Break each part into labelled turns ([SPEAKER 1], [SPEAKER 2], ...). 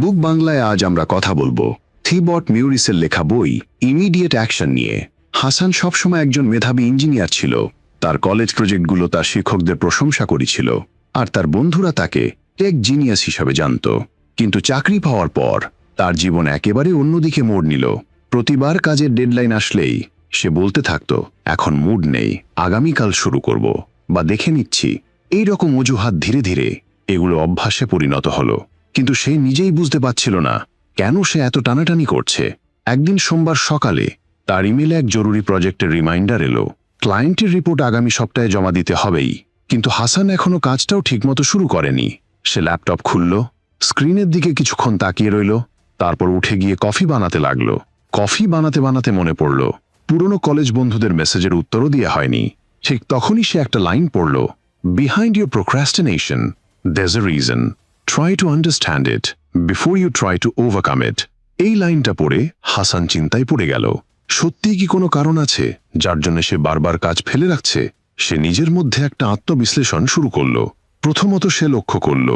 [SPEAKER 1] বুক বাংলায় আজ আমরা কথা বলব। থিবট মিউরিসের লেখা বই, ইমিডিয়েট অ্যাকশন নিয়ে। হাসান সবসময় একজন মেধাবী ইঞ্জিনিয়ার ছিল। তার কলেজ প্রজেক্টগুলো তার শিক্ষকদের প্রশংসা করেছিল। আর তার বন্ধুরা তাকে টেক জিনিয়াস হিসাবে জানত। কিন্তু চাকরি পাওয়ার পর তার জীবন একেবারে অন্যদিকে মোড় নিল। প্রতিবার কাজের ডেডলাইন আসলেই সে বলতে থাকত, এখন মুড নেই, আগামীকাল শুরু করব। বা দেখে নিচ্ছি। এই রকম অজুহাত ধীরে ধীরে এগুলো অভ্যাসে পরিণত হলো। কিন্তু সে নিজেই বুঝতে পারছিল না কেন সে এত টানাটানি করছে। একদিন সোমবার সকালে তার ইমেলে এক জরুরি প্রজেক্টের রিমাইন্ডার এলো। ক্লায়েন্টের রিপোর্ট আগামী সপ্তাহে জমা দিতে হবেই। কিন্তু হাসান এখনও কাজটাও ঠিকমতো শুরু করেনি। সে ল্যাপটপ খুলল, স্ক্রিনের দিকে কিছুক্ষণ তাকিয়ে রইল, তারপর উঠে গিয়ে কফি বানাতে লাগল। কফি বানাতে বানাতে মনে পড়ল, পুরনো কলেজ বন্ধুদের মেসেজের উত্তরও দিয়ে হয়নি। ঠিক তখনই সে একটা লাইন পড়ল behind your procrastination there's a reason. Try to understand it before you try to overcome it. এই লাইনটা পড়ে হাসান চিন্তায় পড়ে গেল। সত্যিই কি কোনো কারণ আছে যার জন্য সে বারবার কাজ ফেলে রাখছে? সে নিজের মধ্যে একটা আত্মবিশ্লেষণ শুরু করল। প্রথমত সে লক্ষ্য করল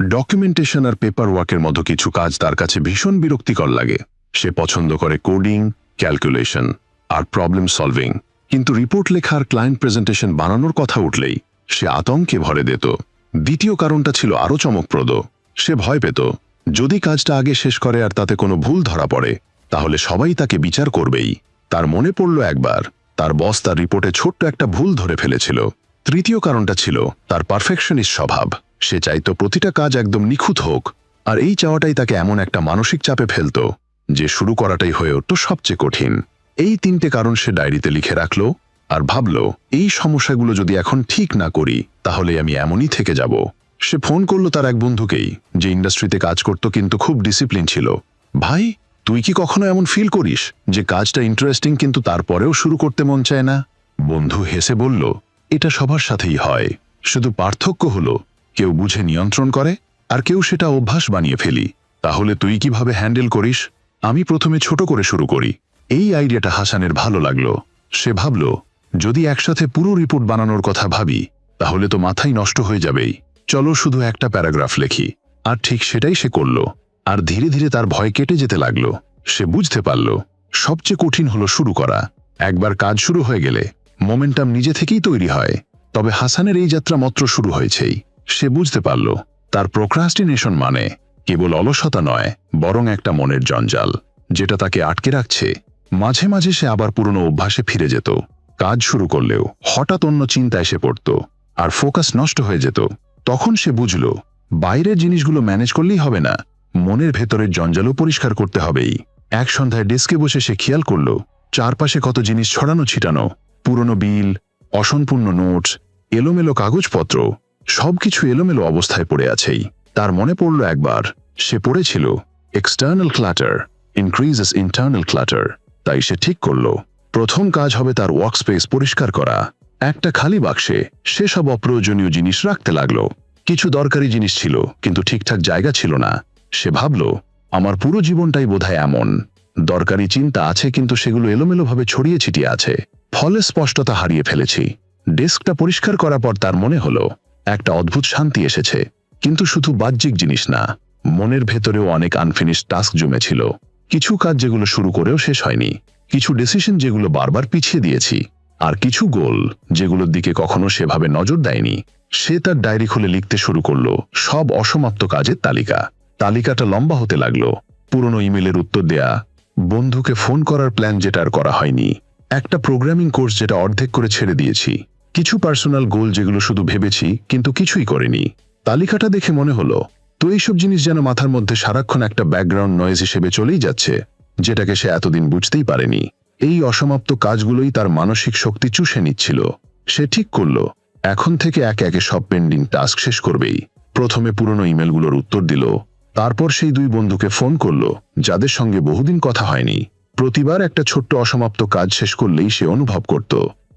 [SPEAKER 1] ডকুমেন্টেশন আর পেপার ওয়ার্কের মতো কিছু কাজ তার কাছে ভীষণ বিরক্তিকর লাগে। সে পছন্দ করে কোডিং ক্যালকুলেশন আর প্রবলেম সলভিং কিন্তু রিপোর্ট লেখার ক্লায়েন্ট প্রেজেন্টেশন বানানোর কথা উঠলেই সে আতঙ্কে ভরে দিত। দ্বিতীয় কারণটা ছিল আরও চমকপ্রদ। সে ভয় পেত। যদি কাজটা আগে শেষ করে আর তাতে কোনো ভুল ধরা পড়ে, তাহলে সবাই তাকে বিচার করবেই। তার মনে পড়ল একবার, তার বস তার রিপোর্টে ছোট্ট একটা ভুল ধরে ফেলেছিল। তৃতীয় কারণটা ছিল তার পারফেকশনিস্ট স্বভাব। সে চাইতো প্রতিটা কাজ একদম নিখুঁত হোক, আর এই চাওয়াটাই তাকে এমন একটা মানসিক চাপে ফেলত, যে শুরু করাটাই হয়ে উঠত সবচেয়ে কঠিন। এই তিনটে কারণ সে ডায়েরিতে লিখে রাখল। আর ভাবল, এই সমস্যাগুলো যদি এখন ঠিক না করি, তাহলে আমি এমনই থেকে যাব। সে ফোন করল তার এক বন্ধুকেই, যে ইন্ডাস্ট্রিতে কাজ করত কিন্তু খুব ডিসিপ্লিন ছিল। ভাই, তুই কি কখনো এমন ফিল করিস যে কাজটা ইন্টারেস্টিং কিন্তু তারপরেও শুরু করতে মন চায় না? বন্ধু হেসে বলল, এটা সবার সাথেই হয়। শুধু পার্থক্য হলো, কেউ বুঝে নিয়ন্ত্রণ করে আর কেউ সেটা অভ্যাস বানিয়ে ফেলি। তাহলে তুই কীভাবে হ্যান্ডেল করিস? আমি প্রথমে ছোট করে শুরু করি। এই আইডিয়াটা হাসানের ভালো লাগল। সে ভাবল যদি একসাথে পুরো রিপোর্ট বানানোর কথা ভাবি, তাহলে তো মাথাই নষ্ট হয়ে যাবেই। চলো শুধু একটা প্যারাগ্রাফ লেখি। আর ঠিক সেটাই সে করল। আর ধীরে ধীরে তার ভয় কেটে যেতে লাগল। সে বুঝতে পারল, সবচেয়ে কঠিন হলো শুরু করা। একবার কাজ শুরু হয়ে গেলে, মোমেন্টাম নিজে থেকেই তৈরি হয়। তবে হাসানের এই যাত্রা মাত্র শুরু হয়েছেই। সে বুঝতে পারল, তার প্রোক্রাস্টিনেশন মানে কেবল অলসতা নয়, বরং একটা মনের জঞ্জাল, যেটা তাকে আটকে রাখছে। মাঝে মাঝে সে আবার পুরনো অভ্যাসে ফিরে যেত। কাজ শুরু করলেও হঠাৎ অন্য চিন্তা এসে পড়ত আর ফোকাস নষ্ট হয়ে যেত। তখন সে বুঝল, বাইরের জিনিসগুলো ম্যানেজ করলেই হবে না। মনের ভেতরের জঞ্জালও পরিষ্কার করতে হবেই। এক সন্ধ্যায় ডেস্কে বসে সে খেয়াল করল, চারপাশে কত জিনিস ছড়ানো ছিটানো, পুরনো বিল, অসম্পূর্ণ নোটস, এলোমেলো কাগজপত্র, সবকিছু এলোমেলো অবস্থায় পড়ে আছেই। তার মনে পড়ল একবার, সে পড়েছিল external clutter increases internal clutter তাই সে ঠিক করল। প্রথম কাজ হবে তার ওয়ার্কস্পেস পরিষ্কার করা। একটা খালি বাক্সে সেসব অপ্রয়োজনীয় জিনিস রাখতে লাগল। কিছু দরকারি জিনিস ছিল, কিন্তু ঠিকঠাক জায়গা ছিল না। সে ভাবল, আমার পুরো জীবনটাই বোধহয় এমন। দরকারি চিন্তা আছে, কিন্তু সেগুলো এলোমেলোভাবে ছড়িয়ে ছিটিয়ে আছে। ফলে স্পষ্টতা হারিয়ে ফেলেছি। ডেস্কটা পরিষ্কার করার পর তার মনে হলো, একটা অদ্ভুত শান্তি এসেছে। কিন্তু শুধু বাহ্যিক জিনিস না, মনের ভেতরেও অনেক আনফিনিশ টাস্ক জমেছিল। কিছু কাজ যেগুলো শুরু করেও শেষ হয়নি। কিছু ডিসিশন যেগুলো বারবার পিছিয়ে দিয়েছি, আর কিছু গোল যেগুলোর দিকে কখনো সেভাবে নজর দেয়নি, সে তার ডায়েরি খুলে লিখতে শুরু করল, সব অসমাপ্ত কাজের তালিকা। তালিকাটা লম্বা হতে লাগল, পুরনো ইমেলের উত্তর দেয়া, বন্ধুকে ফোন করার প্ল্যান যেটা আর করা হয়নি, একটা প্রোগ্রামিং কোর্স যেটা অর্ধেক করে ছেড়ে দিয়েছি। কিছু পার্সোনাল গোল যেগুলো শুধু ভেবেছি, কিন্তু কিছুই করিনি। তালিকাটা দেখে মনে হলো, তো এইসব জিনিস যেন মাথার মধ্যে সারাক্ষণ একটা ব্যাকগ্রাউন্ড নয়েজ হিসেবে চলেই যাচ্ছে। যেটাকে সে এতদিন বুঝতেই পারেনি। এই অসমাপ্ত কাজগুলোই তার মানসিক শক্তি চুষে নিচ্ছিল। সে ঠিক করল, এখন থেকে একে একে সব পেন্ডিং টাস্ক শেষ করবেই। প্রথমে পুরনো ইমেলগুলোর উত্তর দিল, তারপর সেই দুই বন্ধুকে ফোন করল, যাদের সঙ্গে বহুদিন কথা হয়নি। প্রতিবার একটা ছোট্ট অসমাপ্ত কাজ শেষ করলেই সে অনুভব করত,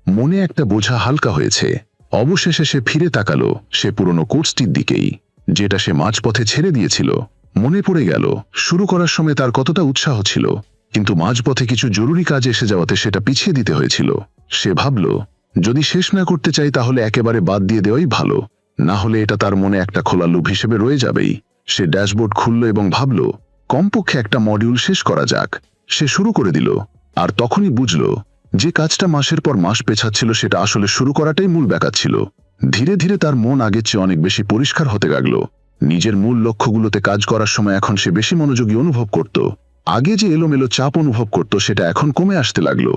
[SPEAKER 1] মনে একটা বোঝা হালকা হয়েছে। অবশেষে সে ফিরে তাকালো, সে পুরনো কোর্সটির দিকেই, যেটা সে মাঝপথে ছেড়ে দিয়েছিল। মনে পড়ে গেল, শুরু করার সময় তার কতটা উৎসাহ ছিল, কিন্তু মাঝপথে কিছু জরুরি কাজ এসে যাওয়াতে সেটা পিছিয়ে দিতে হয়েছিল। সে ভাবল, যদি শেষ না করতে চাই তাহলে একেবারে বাদ দিয়ে দেওয়াই ভালো, না হলে এটা তার মনে একটা খোলা লুভ হিসেবে রয়ে যাবেই। সে ড্যাশবোর্ড খুলল এবং ভাবল, কমপক্ষে একটা মডিউল শেষ করা যাক। সে শুরু করে দিল, আর তখনই বুঝল, যে কাজটা মাসের পর মাস পেছাচ্ছিল সেটা আসলে শুরু করাটাই মূল ব্যাপার ছিল। ধীরে ধীরে তার মন আগের চেয়ে অনেক বেশি পরিষ্কার হতে লাগল। নিজের মূল লক্ষ্যগুলোতে কাজ করার সময় এখন সে বেশি মনোযোগী অনুভব করত। আগে যে এলোমেলো চাপ অনুভব করত, সেটা এখন কমে আসতে লাগল।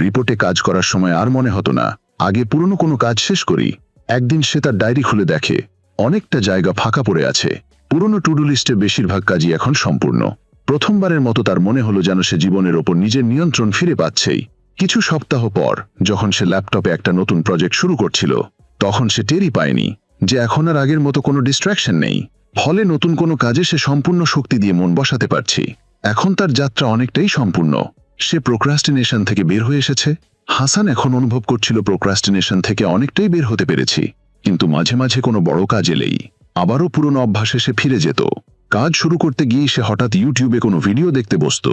[SPEAKER 1] রিপোর্টে কাজ করার সময় আর মনে হতো না। আগে পুরনো কোনো কাজ শেষ করি। একদিন সে তার ডায়েরি খুলে দেখে, অনেকটা জায়গা ফাঁকা পড়ে আছে। পুরনো টুডু লিস্টে বেশিরভাগ কাজই এখন সম্পূর্ণ। প্রথমবারের মতো তার মনে হলো যেন সে জীবনের ওপর নিজের নিয়ন্ত্রণ ফিরে পাচ্ছেই। কিছু সপ্তাহ পর, যখন সে ল্যাপটপে একটা নতুন প্রজেক্ট শুরু করছিল, তখন সে টেরই পায়নি। যে এখন আর আগের মতো কোনো ডিস্ট্র্যাকশন নেই। ফলে নতুন কোনো কাজে সে সম্পূর্ণ শক্তি দিয়ে মন বসাতে পারছি। এখন তার যাত্রা অনেকটাই সম্পূর্ণ। সে প্রোক্রাস্টিনেশন থেকে বের হয়ে এসেছে। হাসান এখন অনুভব করছিল প্রোক্রাস্টিনেশন থেকে অনেকটাই বের হতে পেরেছি। কিন্তু মাঝে মাঝে কোনো বড় কাজ এলেই আবারও পুরনো অভ্যাসে সে ফিরে যেত। কাজ শুরু করতে গিয়ে সে হঠাৎ ইউটিউবে কোনো ভিডিও দেখতে বসত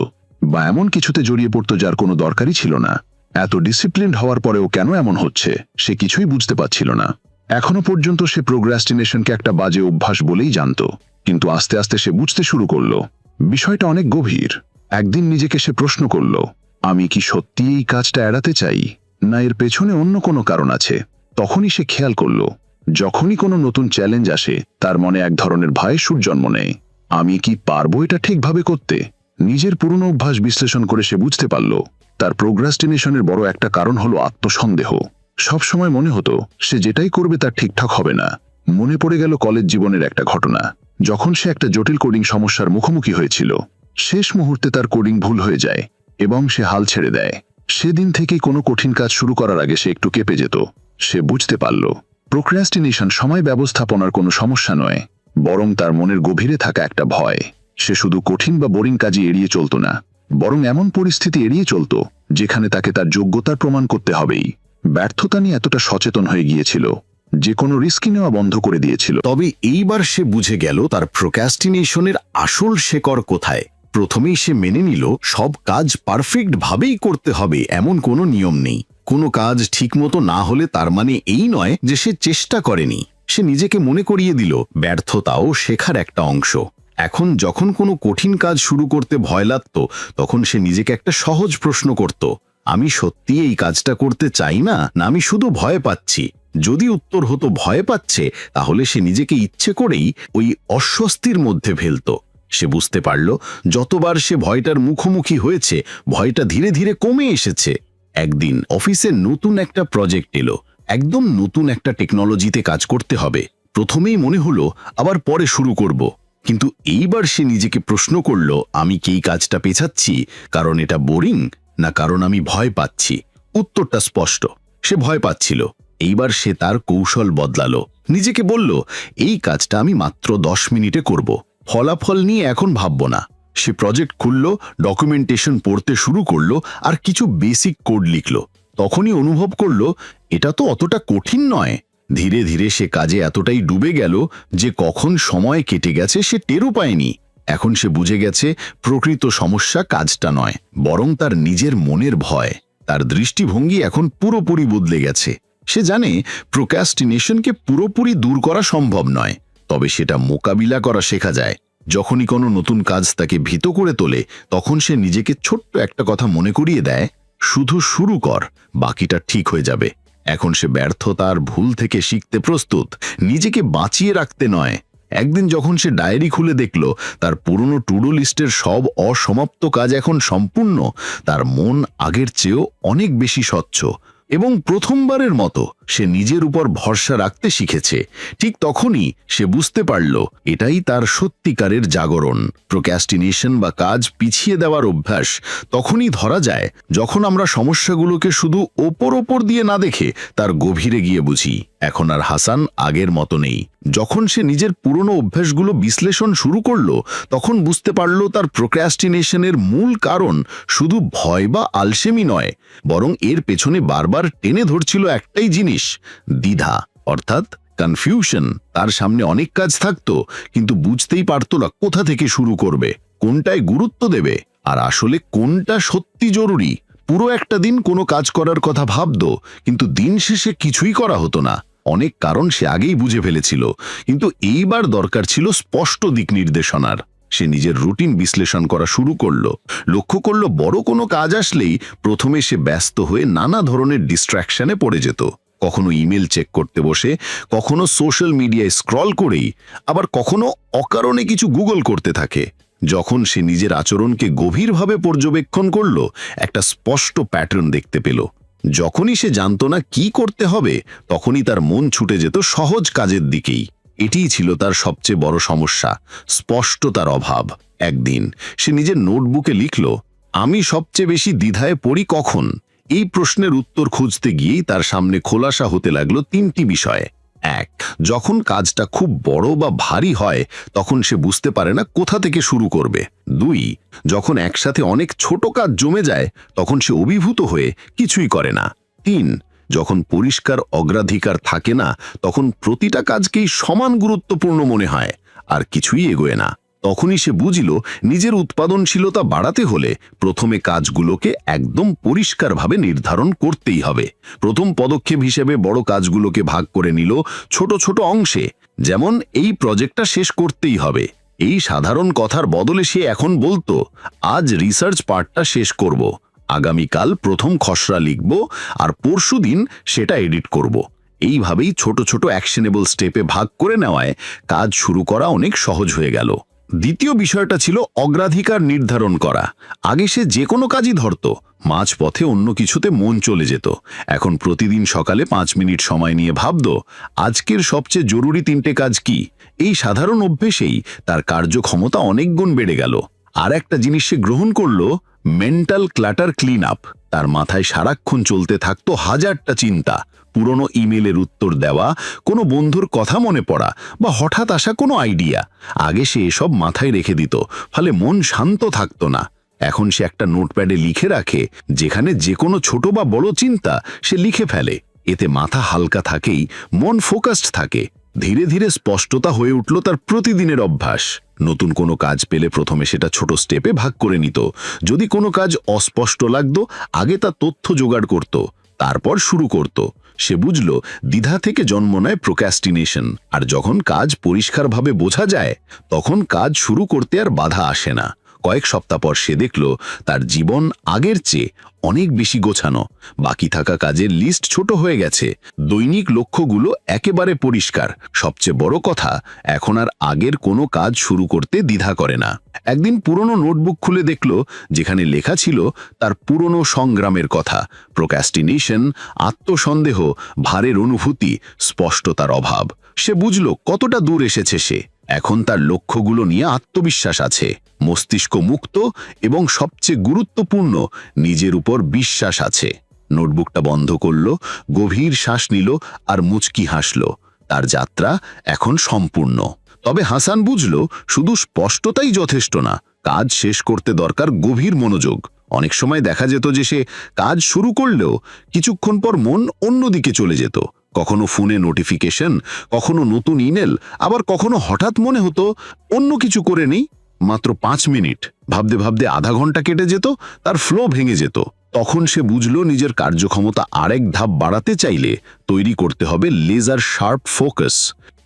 [SPEAKER 1] বা এমন কিছুতে জড়িয়ে পড়ত যার কোনো দরকারই ছিল না। এত ডিসিপ্লিন হওয়ার পরেও কেন এমন হচ্ছে, সে কিছুই বুঝতে পারছিল না। এখনও পর্যন্ত সে প্রোগ্রাস্টিনেশনকে একটা বাজে অভ্যাস বলেই জানত। কিন্তু আস্তে আস্তে সে বুঝতে শুরু করল। বিষয়টা অনেক গভীর। একদিন নিজেকে সে প্রশ্ন করল, আমি কি সত্যি এই কাজটা এড়াতে চাই? না, এর পেছনে অন্য কোনো কারণ আছে। তখনই সে খেয়াল করল, যখনই কোনো নতুন চ্যালেঞ্জ আসে, তার মনে এক ধরনের ভয় সুর জন্ম নেয়। আমি কি পারব এটা ঠিকভাবে করতে? নিজের পুরনো অভ্যাস বিশ্লেষণ করে সে বুঝতে পারল, তার প্রোগ্রাস্টিনেশনের বড় একটা কারণ হলো আত্মসন্দেহ। সবসময় মনে হতো, সে যেটাই করবে তার ঠিকঠাক হবে না। মনে পড়ে গেল কলেজ জীবনের একটা ঘটনা। যখন সে একটা জটিল কোডিং সমস্যার মুখোমুখি হয়েছিল, শেষ মুহূর্তে তার কোডিং ভুল হয়ে যায় এবং সে হাল ছেড়ে দেয়। সেদিন থেকেই কোনো কঠিন কাজ শুরু করার আগে সে একটু কেঁপে যেত। সে বুঝতে পারল প্রোক্রাস্টিনেশন সময় ব্যবস্থাপনার কোনো সমস্যা নয়, বরং তার মনের গভীরে থাকা একটা ভয়। সে শুধু কঠিন বা বোরিং কাজই এড়িয়ে চলত না, বরং এমন পরিস্থিতি এড়িয়ে চলত, যেখানে তাকে তার যোগ্যতার প্রমাণ করতে হবেই। ব্যর্থতা নিয়ে এতটা সচেতন হয়ে গিয়েছিল, যে কোনো রিস্কি নেওয়া বন্ধ করে দিয়েছিল।
[SPEAKER 2] তবে এইবার সে বুঝে গেল তার প্রোক্যাস্টিনেশনের আসল শেকড় কোথায়। প্রথমেই সে মেনে নিল, সব কাজ পারফেক্ট ভাবেই করতে হবে, এমন কোনো নিয়ম নেই। কোনো কাজ ঠিকমতো না হলে তার মানে এই নয় যে সে চেষ্টা করেনি। সে নিজেকে মনে করিয়ে দিল, ব্যর্থতাও শেখার একটা অংশ। এখন যখন কোনো কঠিন কাজ শুরু করতে ভয় লাগত, তখন সে নিজেকে একটা সহজ প্রশ্ন করত আমি সত্যি এই কাজটা করতে চাই না না আমি শুধু ভয় পাচ্ছি। যদি উত্তর হতো ভয় পাচ্ছে, তাহলে সে নিজেকে ইচ্ছে করেই ওই অস্বস্তির মধ্যে ফেলত। সে বুঝতে পারল, যতবার সে ভয়টার মুখোমুখি হয়েছে, ভয়টা ধীরে ধীরে কমে এসেছে। একদিন অফিসে নতুন একটা প্রজেক্ট এলো। একদম নতুন একটা টেকনোলজিতে কাজ করতে হবে। প্রথমেই মনে হলো, আবার পরে শুরু করব। কিন্তু এইবার সে নিজেকে প্রশ্ন করল, আমি কি এই কাজটা পেছাচ্ছি? কারণ এটা বোরিং। না কারণ আমি ভয় পাচ্ছি। উত্তরটা স্পষ্ট। সে ভয় পাচ্ছিল। এইবার সে তার কৌশল বদলালো। নিজেকে বলল, এই কাজটা আমি মাত্র দশ মিনিটে করব। ফলাফল নিয়ে এখন ভাবব না। সে প্রজেক্ট খুলল, ডকুমেন্টেশন পড়তে শুরু করল আর কিছু বেসিক কোড লিখল। তখনই অনুভব করল, এটা তো অতটা কঠিন নয়। ধীরে ধীরে সে কাজে এতটাই ডুবে গেল যে কখন সময় কেটে গেছে সে টেরও পায়নি। এখন সে বুঝে গেছে প্রকৃত সমস্যা কাজটা নয়, বরং তার নিজের মনের ভয়। তার দৃষ্টিভঙ্গি এখন পুরোপুরি বদলে গেছে। সে জানে প্রোক্যাস্টিনেশনকে পুরোপুরি দূর করা সম্ভব নয়, তবে সেটা মোকাবিলা করা শেখা যায়। যখনই কোনো নতুন কাজ তাকে ভীত করে তোলে, তখন সে নিজেকে ছোট্ট একটা কথা মনে করিয়ে দেয়, শুধু শুরু কর, বাকিটা ঠিক হয়ে যাবে। এখন সে ব্যর্থতার ভুল থেকে শিখতে প্রস্তুত, নিজেকে বাঁচিয়ে রাখতে নয়। একদিন যখন সে ডায়েরি খুলে দেখল, তার পুরনো টুডো লিস্টের সব অসমাপ্ত কাজ এখন সম্পূর্ণ, তার মন আগের চেয়েও অনেক বেশি স্বচ্ছ এবং প্রথমবারের মতো। সে নিজের উপর ভরসা রাখতে শিখেছে। ঠিক তখনই সে বুঝতে পারল, এটাই তার সত্যিকারের জাগরণ। প্রোক্যাস্টিনেশন বা কাজ পিছিয়ে দেওয়ার অভ্যাস তখনই ধরা যায়, যখন আমরা সমস্যাগুলোকে শুধু ওপর ওপর দিয়ে না দেখে তার গভীরে গিয়ে বুঝি। এখন আর হাসান আগের মতো নেই। যখন সে নিজের পুরনো অভ্যাসগুলো বিশ্লেষণ শুরু করল, তখন বুঝতে পারল তার প্রোক্রাস্টিনেশনের মূল কারণ শুধু ভয় বা আলসেমি নয়, বরং এর পেছনে বারবার টেনে ধরছিল একটাই জিনিস দ্বিধা, অর্থাৎ কনফিউশন তার সামনে অনেক কাজ থাকতো, কিন্তু বুঝতেই পারত না কোথা থেকে শুরু করবে, কোনটায় গুরুত্ব দেবে, আর আসলে কোনটা সত্যি জরুরি। পুরো একটা দিন কোনো কাজ করার কথা ভাবতো, কিন্তু দিন শেষে কিছুই করা হতো না। অনেক কারণ সে আগেই বুঝে ফেলেছিল, কিন্তু এইবার দরকার ছিল স্পষ্ট দিক নির্দেশনার। সে নিজের রুটিন বিশ্লেষণ করা শুরু করল। লক্ষ্য করল বড় কোনো কাজ আসলেই প্রথমে সে ব্যস্ত হয়ে নানা ধরনের ডিস্ট্র্যাকশনে পড়ে যেত। কখনো ইমেল চেক করতে বসে, কখনো সোশ্যাল মিডিয়ায় স্ক্রল করেই, আবার কখনো অকারণে কিছু গুগল করতে থাকে। যখন সে নিজের আচরণকে গভীরভাবে পর্যবেক্ষণ করল, একটা স্পষ্ট প্যাটার্ন দেখতে পেল। যখনই সে জানতো না কি করতে হবে, তখনই তার মন ছুটে যেত সহজ কাজের দিকেই। এটিই ছিল তার সবচেয়ে বড় সমস্যা, স্পষ্টতার অভাব। একদিন সে নিজের নোটবুকে লিখল, আমি সবচেয়ে বেশি দ্বিধায় পড়ি কখন? এই প্রশ্নের উত্তর খুঁজতে গিয়েই তার সামনে খোলাসা হতে লাগল তিনটি বিষয়। এক, যখন কাজটা খুব বড় বা ভারী হয়, তখন সে বুঝতে পারে না কোথা থেকে শুরু করবে। দুই, যখন একসাথে অনেক ছোট কাজ জমে যায়, তখন সে অভিভূত হয়ে কিছুই করে না। তিন, যখন পরিষ্কার অগ্রাধিকার থাকে না, তখন প্রতিটা কাজকেই সমান গুরুত্বপূর্ণ মনে হয়, আর কিছুই এগোয় না। তখনই সে বুঝিল নিজের উৎপাদনশীলতা বাড়াতে হলে প্রথমে কাজগুলোকে একদম পরিষ্কারভাবে নির্ধারণ করতেই হবে। প্রথম পদক্ষেপ হিসেবে বড় কাজগুলোকে ভাগ করে নিল ছোট ছোট অংশে, যেমন এই প্রজেক্টটা শেষ করতেই হবে। এই সাধারণ কথার বদলে সে এখন বলতো, আজ রিসার্চ পার্টটা শেষ করব, আগামীকাল প্রথম খসড়া লিখব আর পরশুদিন সেটা এডিট করব। এইভাবেই ছোট ছোট অ্যাকশনেবল স্টেপে ভাগ করে নেওয়ায় কাজ শুরু করা অনেক সহজ হয়ে গেল। দ্বিতীয় বিষয়টা ছিল অগ্রাধিকার নির্ধারণ করা। আগে সে যে কোনো কাজই ধরত মাঝ পথে অন্য কিছুতে মন চলে যেত। এখন প্রতিদিন সকালে পাঁচ মিনিট সময় নিয়ে ভাবত, আজকের সবচেয়ে জরুরি তিনটে কাজ কি? এই সাধারণ অভ্যেসেই তার কার্যক্ষমতা অনেক গুণ বেড়ে গেল। আর একটা জিনিস সে গ্রহণ করল মেন্টাল ক্লাটার ক্লিন আপ তার মাথায় সারাক্ষণ চলতে থাকতো হাজারটা চিন্তা, পুরনো ইমেলের উত্তর দেওয়া, কোনো বন্ধুর কথা মনে পড়া বা হঠাৎ আসা কোনো আইডিয়া। আগে সে এসব মাথায় রেখে দিত, ফলে মন শান্ত থাকতো না। এখন সে একটা নোটপ্যাডে লিখে রাখে, যেখানে যে কোনো ছোট বা বড় চিন্তা সে লিখে ফেলে। এতে মাথা হালকা থাকেই, মন ফোকাসড থাকে। ধীরে ধীরে স্পষ্টতা হয়ে উঠল তার প্রতিদিনের অভ্যাস। নতুন কোনো কাজ পেলে প্রথমে সেটা ছোট স্টেপে ভাগ করে নিত। যদি কোনো কাজ অস্পষ্ট লাগতো, আগে তা তথ্য জোগাড় করত, তারপর শুরু করত। সে বুঝল, দ্বিধা থেকে জন্ম নেয় প্রোক্যাস্টিনেশন আর যখন কাজ পরিষ্কারভাবে বোঝা যায়, তখন কাজ শুরু করতে আর বাধা আসে না। কয়েক সপ্তাহ পর সে দেখল তার জীবন আগের চেয়ে অনেক বেশি গোছানো। বাকি থাকা কাজের লিস্ট ছোট হয়ে গেছে। দৈনিক লক্ষ্যগুলো একেবারে পরিষ্কার। সবচেয়ে বড় কথা, এখন আর আগের কোনো কাজ শুরু করতে দ্বিধা করে না। একদিন পুরনো নোটবুক খুলে দেখল, যেখানে লেখা ছিল তার পুরনো সংগ্রামের কথা। প্রোক্যাস্টিনেশন আত্মসন্দেহ, ভারের অনুভূতি, স্পষ্টতার অভাব। সে বুঝল কতটা দূর এসেছে সে। এখন তার লক্ষ্যগুলো নিয়ে আত্মবিশ্বাস আছে, মস্তিষ্ক মুক্ত এবং সবচেয়ে গুরুত্বপূর্ণ, নিজের উপর বিশ্বাস আছে। নোটবুকটা বন্ধ করল, গভীর শ্বাস নিল আর মুচকি হাসল। তার যাত্রা এখন সম্পূর্ণ। তবে হাসান বুঝল, শুধু স্পষ্টতাই যথেষ্ট না, কাজ শেষ করতে দরকার গভীর মনোযোগ। অনেক সময় দেখা যেত যে সে কাজ শুরু করলেও কিছুক্ষণ পর মন অন্যদিকে চলে যেত। কখনো ফোনে নোটিফিকেশন, কখনো নতুন ইমেল, আবার কখনো হঠাৎ মনে হতো অন্য কিছু করে নেই, মাত্র পাঁচ মিনিট। ভাবতে ভাবতে আধা ঘণ্টা কেটে যেত, তার ফ্লো ভেঙে যেত। তখন সে বুঝল নিজের কার্যক্ষমতা আরেক ধাপ বাড়াতে চাইলে তৈরি করতে হবে লেজার শার্প ফোকাস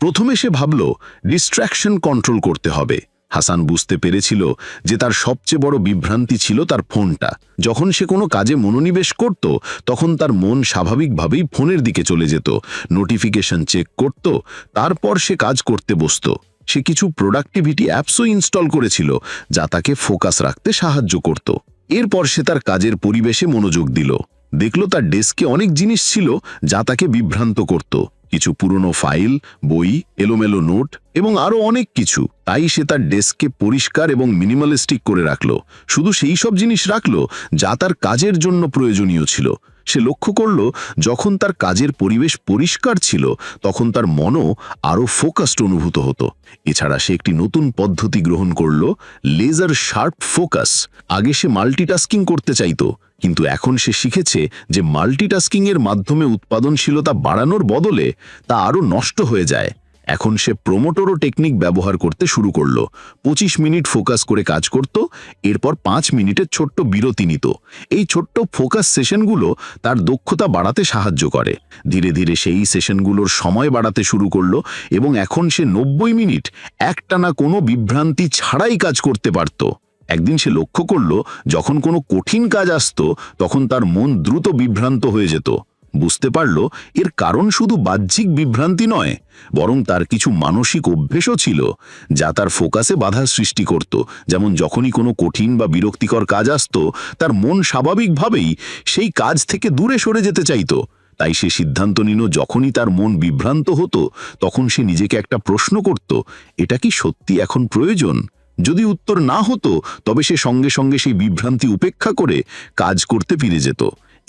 [SPEAKER 2] প্রথমে সে ভাবল ডিস্ট্র্যাকশন কন্ট্রোল করতে হবে। হাসান বুঝতে পেরেছিল যে তার সবচেয়ে বড় বিভ্রান্তি ছিল তার ফোনটা। যখন সে কোনো কাজে মনোনিবেশ করত, তখন তার মন স্বাভাবিকভাবেই ফোনের দিকে চলে যেত। নোটিফিকেশন চেক করত, তারপর সে কাজ করতে বসত। সে কিছু প্রোডাক্টিভিটি অ্যাপসও ইনস্টল করেছিল, যা তাকে ফোকাস রাখতে সাহায্য করত। এরপর সে তার কাজের পরিবেশে মনোযোগ দিল। দেখল তার ডেস্কে অনেক জিনিস ছিল যা তাকে বিভ্রান্ত করত। কিছু পুরনো ফাইল, বই, এলোমেলো নোট এবং আরও অনেক কিছু। তাই সে তার ডেস্ককে পরিষ্কার এবং মিনিমালিস্টিক করে রাখল। শুধু সেই সব জিনিস রাখল যা তার কাজের জন্য প্রয়োজনীয় ছিল। সে লক্ষ্য করল, যখন তার কাজের পরিবেশ পরিষ্কার ছিল, তখন তার মনও আরও ফোকাসড অনুভূত হতো। এছাড়া সে একটি নতুন পদ্ধতি গ্রহণ করল, লেজার শার্প ফোকাস। আগে সে মাল্টিটাস্কিং করতে চাইতো, কিন্তু এখন সে শিখেছে যে মাল্টিটাস্কিং এর মাধ্যমে উৎপাদনশীলতা বাড়ানোর বদলে তা আরও নষ্ট হয়ে যায়। এখন সে প্রোমোটরও টেকনিক ব্যবহার করতে শুরু করল। পঁচিশ মিনিট ফোকাস করে কাজ করত, এরপর পাঁচ মিনিটের ছোট্ট বিরতি নিত। এই ছোট্ট ফোকাস সেশনগুলো তার দক্ষতা বাড়াতে সাহায্য করে। ধীরে ধীরে সেই সেশনগুলোর সময় বাড়াতে শুরু করল এবং এখন সে নব্বই মিনিট একটানা কোনো বিভ্রান্তি ছাড়াই কাজ করতে পারত। একদিন সে লক্ষ্য করল, যখন কোনো কঠিন কাজ আসত, তখন তার মন দ্রুত বিভ্রান্ত হয়ে যেত। বুঝতে পারল এর কারণ শুধু বাহ্যিক বিভ্রান্তি নয়, বরং তার কিছু মানসিক অভ্যেসও ছিল, যা তার ফোকাসে বাধা সৃষ্টি করত। যেমন যখনই কোনো কঠিন বা বিরক্তিকর কাজ আসত, তার মন স্বাভাবিকভাবেই সেই কাজ থেকে দূরে সরে যেতে চাইত। তাই সে সিদ্ধান্ত নিল, যখনই তার মন বিভ্রান্ত হতো, তখন সে নিজেকে একটা প্রশ্ন করত, এটা কি সত্যি এখন প্রয়োজন? যদি উত্তর না হতো, তবে সে সঙ্গে সঙ্গে সেই বিভ্রান্তি উপেক্ষা করে কাজ করতে ফিরে যেত।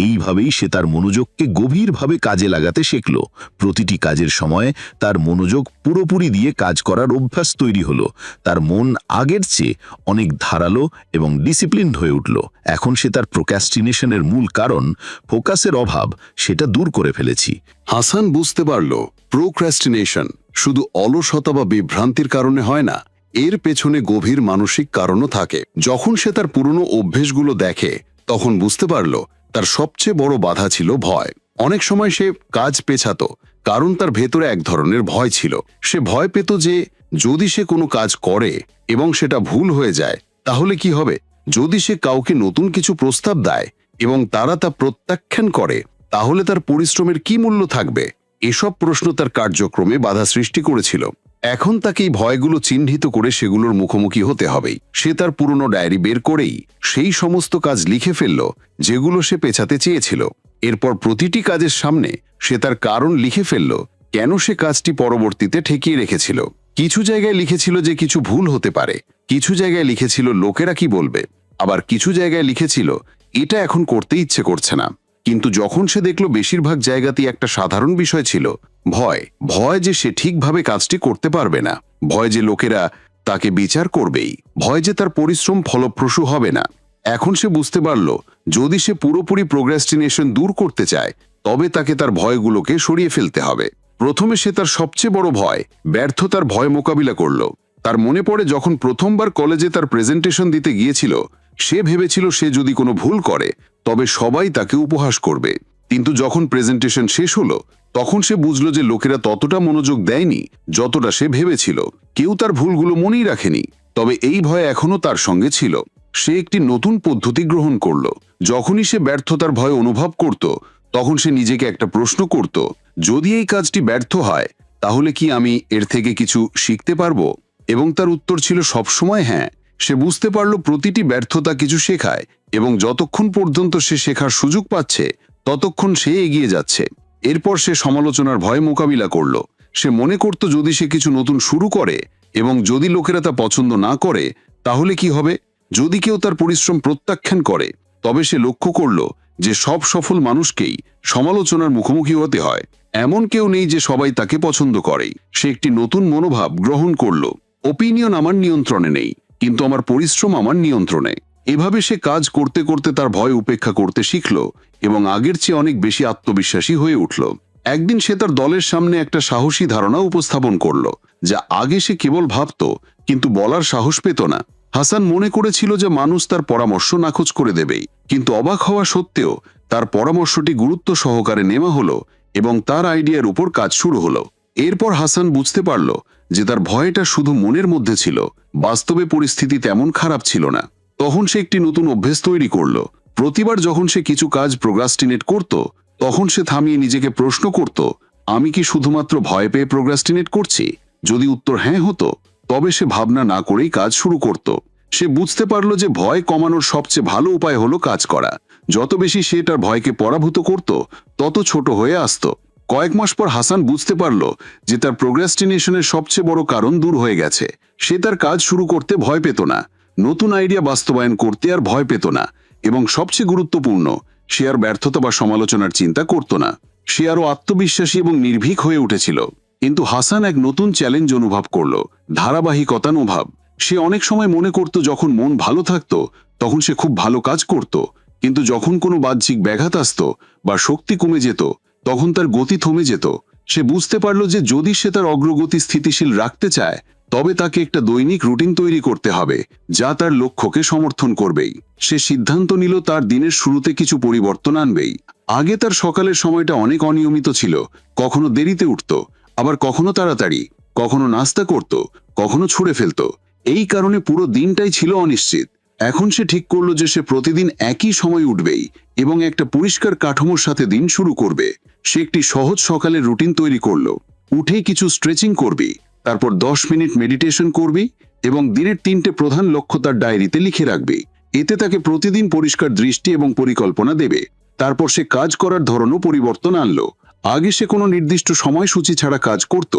[SPEAKER 2] এইভাবেই সে তার মনোযোগকে গভীরভাবে কাজে লাগাতে শিখল। প্রতিটি কাজের সময় তার মনোযোগ পুরোপুরি দিয়ে কাজ করার অভ্যাস তৈরি হলো। তার মন আগের চেয়ে অনেক ধারালো এবং ডিসিপ্লিনড হয়ে উঠল। এখন সে তার প্রোক্যাস্টিনেশনের মূল কারণ ফোকাসের অভাব, সেটা দূর করে ফেলেছি।
[SPEAKER 1] হাসান বুঝতে পারল প্রোক্রাস্টিনেশন শুধু অলসতা বা বিভ্রান্তির কারণে হয় না, এর পেছনে গভীর মানসিক কারণও থাকে। যখন সে তার পুরনো অভ্যেসগুলো দেখে, তখন বুঝতে পারল তার সবচেয়ে বড় বাধা ছিল ভয়। অনেক সময় সে কাজ পেছাতো, কারণ তার ভেতরে এক ধরনের ভয় ছিল। সে ভয় পেত যে, যদি সে কোনো কাজ করে এবং সেটা ভুল হয়ে যায়, তাহলে কি হবে? যদি সে কাউকে নতুন কিছু প্রস্তাব দেয় এবং তারা তা প্রত্যাখ্যান করে, তাহলে তার পরিশ্রমের কি মূল্য থাকবে? এসব প্রশ্ন তার কার্যক্রমে বাধা সৃষ্টি করেছিল। এখন তাকে এই ভয়গুলো চিহ্নিত করে সেগুলোর মুখোমুখি হতে হবেই। সে তার পুরনো ডায়েরি বের করেই সেই সমস্ত কাজ লিখে ফেলল, যেগুলো সে পেছাতে চেয়েছিল। এরপর প্রতিটি কাজের সামনে সে তার কারণ লিখে ফেলল, কেন সে কাজটি পরবর্তীতে ঠেকিয়ে রেখেছিল। কিছু জায়গায় লিখেছিল যে কিছু ভুল হতে পারে, কিছু জায়গায় লিখেছিল, লোকেরা কি বলবে? আবার কিছু জায়গায় লিখেছিল, এটা এখন করতে ইচ্ছে করছে না। কিন্তু যখন সে দেখল বেশিরভাগ জায়গাতেই একটা সাধারণ বিষয় ছিল, ভয় ভয় যে সে ঠিকভাবে কাজটি করতে পারবে না, ভয় যে লোকেরা তাকে বিচার করবেই, ভয় যে তার পরিশ্রম ফলপ্রসূ হবে না। এখন সে বুঝতে পারল, যদি সে পুরোপুরি প্রোগ্রেস্টিনেশন দূর করতে চায়, তবে তাকে তার ভয়গুলোকে সরিয়ে ফেলতে হবে। প্রথমে সে তার সবচেয়ে বড় ভয়, ব্যর্থতার ভয় মোকাবিলা করল। তার মনে পড়ে যখন প্রথমবার কলেজে তার প্রেজেন্টেশন দিতে গিয়েছিল সে ভেবেছিল সে যদি কোনো ভুল করে, তবে সবাই তাকে উপহাস করবে। কিন্তু যখন প্রেজেন্টেশন শেষ হলো, তখন সে বুঝল যে লোকেরা ততটা মনোযোগ দেয়নি যতটা সে ভেবেছিল। কেউ তার ভুলগুলো মনেই রাখেনি, তবে এই ভয় এখনও তার সঙ্গে ছিল। সে একটি নতুন পদ্ধতি গ্রহণ করল। যখনই সে ব্যর্থতার ভয় অনুভব করত, তখন সে নিজেকে একটা প্রশ্ন করত, যদি এই কাজটি ব্যর্থ হয়, তাহলে কি আমি এর থেকে কিছু শিখতে পারব? এবং তার উত্তর ছিল, সবসময় হ্যাঁ। সে বুঝতে পারল প্রতিটি ব্যর্থতা কিছু শেখায় এবং যতক্ষণ পর্যন্ত সে শেখার সুযোগ পাচ্ছে, ততক্ষণ সে এগিয়ে যাচ্ছে। এরপর সে সমালোচনার ভয় মোকাবিলা করল। সে মনে করত যদি সে কিছু নতুন শুরু করে এবং যদি লোকেরা তা পছন্দ না করে, তাহলে কি হবে? যদি কেউ তার পরিশ্রম প্রত্যাখ্যান করে, তবে সে লক্ষ্য করল যে সব সফল মানুষকেই সমালোচনার মুখোমুখি হতে হয়। এমন কেউ নেই যে সবাই তাকে পছন্দ করে সে একটি নতুন মনোভাব গ্রহণ করল। ওপিনিয়ন আমার নিয়ন্ত্রণে নেই। কিন্তু আমার পরিশ্রম আমার নিয়ন্ত্রণে। এভাবে সে কাজ করতে করতে তার ভয় উপেক্ষা করতে শিখল এবং আগের চেয়ে অনেক বেশি আত্মবিশ্বাসী হয়ে উঠল। একদিন সে তার দলের সামনে একটা সাহসী ধারণা উপস্থাপন করল, যা আগে সে কেবল ভাবত, কিন্তু বলার সাহস পেত না। হাসান মনে করেছিল যে মানুষ তার পরামর্শ নাকচ করে দেবেই, কিন্তু অবাক হওয়া সত্ত্বেও তার পরামর্শটি গুরুত্ব সহকারে নেওয়া হলো এবং তার আইডিয়ার উপর কাজ শুরু হলো। এরপর হাসান বুঝতে পারল যে তার ভয়টা শুধু মনের মধ্যে ছিল, বাস্তবে পরিস্থিতি তেমন খারাপ ছিল না। তখন সে একটি নতুন অভ্যেস তৈরি করল। প্রতিবার যখন সে কিছু কাজ প্রোগ্রাস্টিনেট করত, তখন সে থামিয়ে নিজেকে প্রশ্ন করত, আমি কি শুধুমাত্র ভয় পেয়ে প্রোগ্রাস্টিনেট করছি? যদি উত্তর হ্যাঁ হতো, তবে সে ভাবনা না করেই কাজ শুরু করত। সে বুঝতে পারল যে ভয় কমানোর সবচেয়ে ভালো উপায় হলো কাজ করা। যত বেশি সে তার ভয়কে পরাভূত করত, তত ছোট হয়ে আসত। কয়েক মাস পর হাসান বুঝতে পারল যে তার প্রোগ্রাস্টিনেশনের সবচেয়ে বড় কারণ দূর হয়ে গেছে। সে তার কাজ শুরু করতে ভয় পেত না। নতুন আইডিয়া বাস্তবায়ন করতে আর ভয় পেত না। এবং সবচেয়ে গুরুত্বপূর্ণ, সে আর ব্যর্থতা বা সমালোচনার চিন্তা করত না। সে আরও আত্মবিশ্বাসী এবং নির্ভীক হয়ে উঠেছিল। কিন্তু হাসান এক নতুন চ্যালেঞ্জ অনুভব করল ধারাবাহিকতানুভাব সে অনেক সময় মনে করত, যখন মন ভালো থাকত, তখন সে খুব ভালো কাজ করত। কিন্তু যখন কোনো বাহ্যিক ব্যাঘাত আসত বা শক্তি কমে যেত তখন তার গতি থমে যেত। সে বুঝতে পারল যে যদি সে তার অগ্রগতি স্থিতিশীল রাখতে চায়, তবে তাকে একটা দৈনিক রুটিন তৈরি করতে হবে, যা তার লক্ষ্যকে সমর্থন করবেই। সে সিদ্ধান্ত নিল তার দিনের শুরুতে কিছু পরিবর্তন আনবেই। আগে তার সকালের সময়টা অনেক অনিয়মিত ছিল, কখনো দেরিতে উঠত, আবার কখনো তাড়াতাড়ি, কখনো নাস্তা করত, কখনো ছুঁড়ে ফেলত। এই কারণে পুরো দিনটাই ছিল অনিশ্চিত। এখন সে ঠিক করল যে সে প্রতিদিন একই সময় উঠবেই এবং একটা পরিষ্কার কাঠামোর সাথে দিন শুরু করবে। সে একটি সহজ সকালের রুটিন তৈরি করল। উঠেই কিছু স্ট্রেচিং করবি, তারপর দশ মিনিট মেডিটেশন করবি এবং দিনের তিনটে প্রধান লক্ষ্য তার ডায়েরিতে লিখে রাখবি। এতে তাকে প্রতিদিন পরিষ্কার দৃষ্টি এবং পরিকল্পনা দেবে। তারপর সে কাজ করার ধরনও পরিবর্তন আনলো। আগে সে কোনো নির্দিষ্ট সময়সূচি ছাড়া কাজ করত,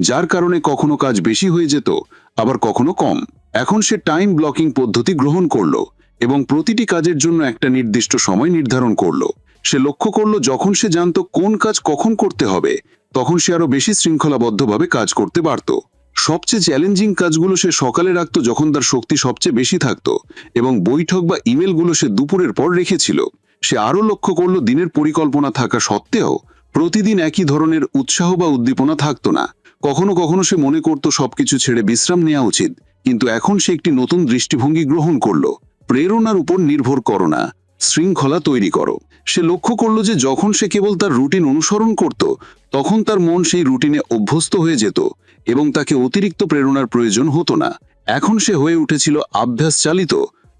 [SPEAKER 1] যার কারণে কখনো কাজ বেশি হয়ে যেত, আবার কখনো কম। এখন সে টাইম ব্লকিং পদ্ধতি গ্রহণ করল এবং প্রতিটি কাজের জন্য একটা নির্দিষ্ট সময় নির্ধারণ করল। সে লক্ষ্য করল যখন সে জানত কোন কাজ কখন করতে হবে, তখন সে আরও বেশি শৃঙ্খলাবদ্ধভাবে কাজ করতে পারত। সবচেয়ে চ্যালেঞ্জিং কাজগুলো সে সকালে রাখত যখন তার শক্তি সবচেয়ে বেশি থাকত এবং বৈঠক বা ইমেলগুলো সে দুপুরের পর রেখেছিল। সে আরও লক্ষ্য করল দিনের পরিকল্পনা থাকা সত্ত্বেও প্রতিদিন একই ধরনের উৎসাহ বা উদ্দীপনা থাকতো না। কখনো কখনো সে মনে করত সবকিছু ছেড়ে বিশ্রাম নেওয়া উচিত, কিন্তু এখন সে একটি নতুন দৃষ্টিভঙ্গি গ্রহণ করল। প্রেরণার উপর নির্ভর করো না, শৃঙ্খলা তৈরি করো। সে লক্ষ্য করল যে যখন সে কেবল তার রুটিন অনুসরণ করত, তখন তার মন সেই রুটিনে অভ্যস্ত হয়ে যেত এবং তাকে অতিরিক্ত প্রেরণার প্রয়োজন হতো না। এখন সে হয়ে উঠেছিল আভ্যাস চালিত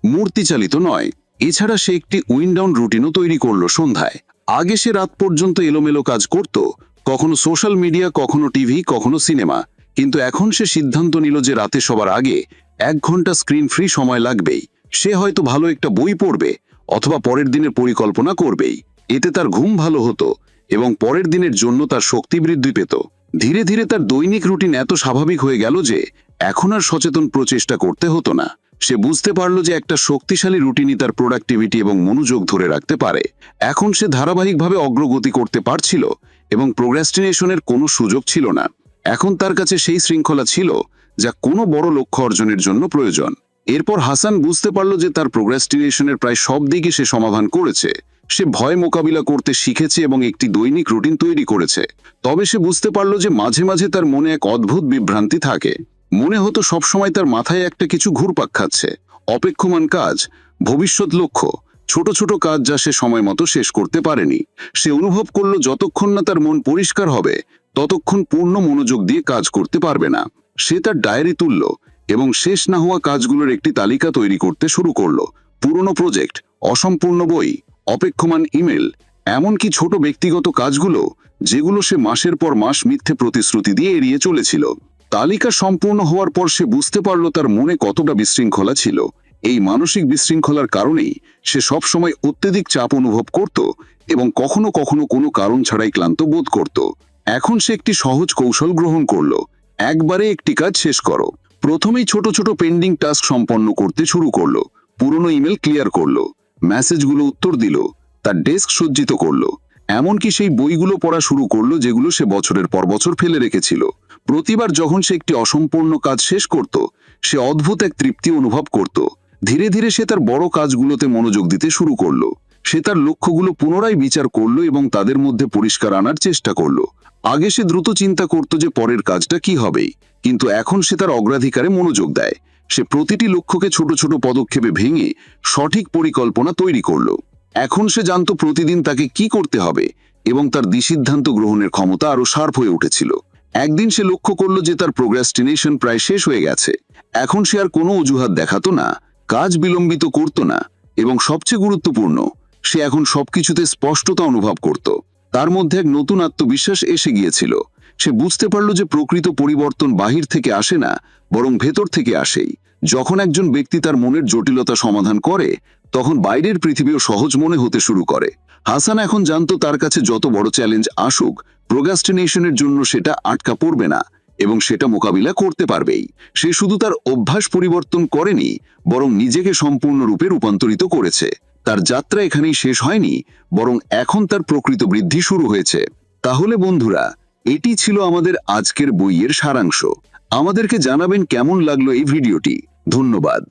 [SPEAKER 1] মূর্তি চালিত নয়। এছাড়া সে একটি উইন্ডাউন রুটিনও তৈরি করল সন্ধ্যায়। আগে সে রাত পর্যন্ত এলোমেলো কাজ করত কখনো সোশ্যাল মিডিয়া, কখনো টিভি, কখনো সিনেমা। কিন্তু এখন সে সিদ্ধান্ত নিল যে রাতে সবার আগে এক ঘণ্টা স্ক্রিন ফ্রি সময় লাগবেই। সে হয়তো ভালো একটা বই পড়বে অথবা পরের দিনের পরিকল্পনা করবেই। এতে তার ঘুম ভালো হতো এবং পরের দিনের জন্য তার শক্তি বৃদ্ধি পেত। ধীরে ধীরে তার দৈনিক রুটিন এত স্বাভাবিক হয়ে গেল যে এখন আর সচেতন প্রচেষ্টা করতে হতো না। সে বুঝতে পারল যে একটা শক্তিশালী রুটিনই তার প্রোডাক্টিভিটি এবং মনোযোগ ধরে রাখতে পারে। এখন সে ধারাবাহিকভাবে অগ্রগতি করতে পারছিল এবং প্রোগ্রাস্টিনেশনের কোনো সুযোগ ছিল না। এখন তার কাছে সেই শৃঙ্খলা ছিল যা কোনো বড় লক্ষ্য অর্জনের জন্য প্রয়োজন। এরপর হাসান বুঝতে পারল যে তার প্রোগ্রাস্টিনেশনের প্রায় সব দিকে সে সমাধান করেছে। সে ভয় মোকাবিলা করতে শিখেছে এবং একটি দৈনিক রুটিন তৈরি করেছে। তবে সে বুঝতে পারল যে মাঝে মাঝে তার মনে এক অদ্ভুত বিভ্রান্তি থাকে। মনে হতো সবসময় তার মাথায় একটা কিছু ঘুরপাক খাচ্ছে। অপেক্ষমান কাজ, ভবিষ্যৎ লক্ষ্য ছোট ছোট কাজ যা সে সময় মতো শেষ করতে পারেনি। সে অনুভব করল যতক্ষণ না তার মন পরিষ্কার হবে, ততক্ষণ পূর্ণ মনোযোগ দিয়ে কাজ করতে পারবে না। সে তার ডায়েরি তুলল এবং শেষ না হওয়া কাজগুলোর একটি তালিকা তৈরি করতে শুরু করল। পুরনো প্রজেক্ট, অসম্পূর্ণ বই, অপেক্ষমান ইমেল, এমনকি ছোট ব্যক্তিগত কাজগুলো, যেগুলো সে মাসের পর মাস মিথ্যে প্রতিশ্রুতি দিয়ে এড়িয়ে চলেছিল। তালিকা সম্পূর্ণ হওয়ার পর সে বুঝতে পারল তার মনে কতটা বিশৃঙ্খলা ছিল। এই মানসিক বিশৃঙ্খলার কারণেই সে সবসময় অত্যধিক চাপ অনুভব করত এবং কখনো কখনো কোনো কারণ ছাড়াই ক্লান্ত বোধ করত। এখন সে একটি সহজ কৌশল গ্রহণ করল। একবারে একটি কাজ শেষ করো। প্রথমেই ছোট ছোট পেন্ডিং টাস্ক সম্পন্ন করতে শুরু করল। পুরনো ইমেল ক্লিয়ার করল। মেসেজগুলো উত্তর দিল। তার ডেস্ক সজ্জিত করল। এমনকি সেই বইগুলো পড়া শুরু করল যেগুলো সে বছরের পর বছর ফেলে রেখেছিল। প্রতিবার যখন সে একটি অসম্পূর্ণ কাজ শেষ করত, সে অদ্ভুত এক তৃপ্তি অনুভব করত। ধীরে ধীরে সে তার বড় কাজগুলোতে মনোযোগ দিতে শুরু করল। সে তার লক্ষ্যগুলো পুনরায় বিচার করল এবং তাদের মধ্যে পরিষ্কার আনার চেষ্টা করল। আগে সে দ্রুত চিন্তা করত যে পরের কাজটা কি হবে, কিন্তু এখন সে তার অগ্রাধিকারে মনোযোগ দেয়। সে প্রতিটি লক্ষ্যকে ছোট ছোট পদক্ষেপে ভেঙে সঠিক পরিকল্পনা তৈরি করল। এখন সে জানতো প্রতিদিন তাকে কি করতে হবে এবং তার দিসিদ্ধান্ত গ্রহণের ক্ষমতা আরও শার্প হয়ে উঠেছিল। একদিন সে লক্ষ্য করল যে তার প্রোগ্রাস্টিনেশন প্রায় শেষ হয়ে গেছে। এখন সে আর কোনো অজুহাত দেখাতো না। কাজ বিলম্বিত করত না এবং সবচেয়ে গুরুত্বপূর্ণ, সে এখন সবকিছুতে স্পষ্টতা অনুভব করত। তার মধ্যে এক নতুন আত্মবিশ্বাস এসে গিয়েছিল। সে বুঝতে পারল যে প্রকৃত পরিবর্তন বাহির থেকে আসে না, বরং ভেতর থেকে আসেই। যখন একজন ব্যক্তি তার মনের জটিলতা সমাধান করে, তখন বাইরের পৃথিবীও সহজ মনে হতে শুরু করে। হাসান এখন জানতো তার কাছে যত বড় চ্যালেঞ্জ আসুক, প্রোগাস্টিনেশনের জন্য সেটা আটকা পড়বে না। এবং সেটা মোকাবিলা করতে পারবেই। সে শুধু তার অভ্যাস পরিবর্তন করেনি, বরং নিজেকে সম্পূর্ণরূপে রূপান্তরিত করেছে। তার যাত্রা এখানেই শেষ হয়নি, বরং এখন তার প্রকৃত বৃদ্ধি শুরু হয়েছে। তাহলে বন্ধুরা, এটি ছিল আমাদের আজকের বইয়ের সারাংশ। আমাদেরকে জানাবেন কেমন লাগল এই ভিডিওটি। ধন্যবাদ।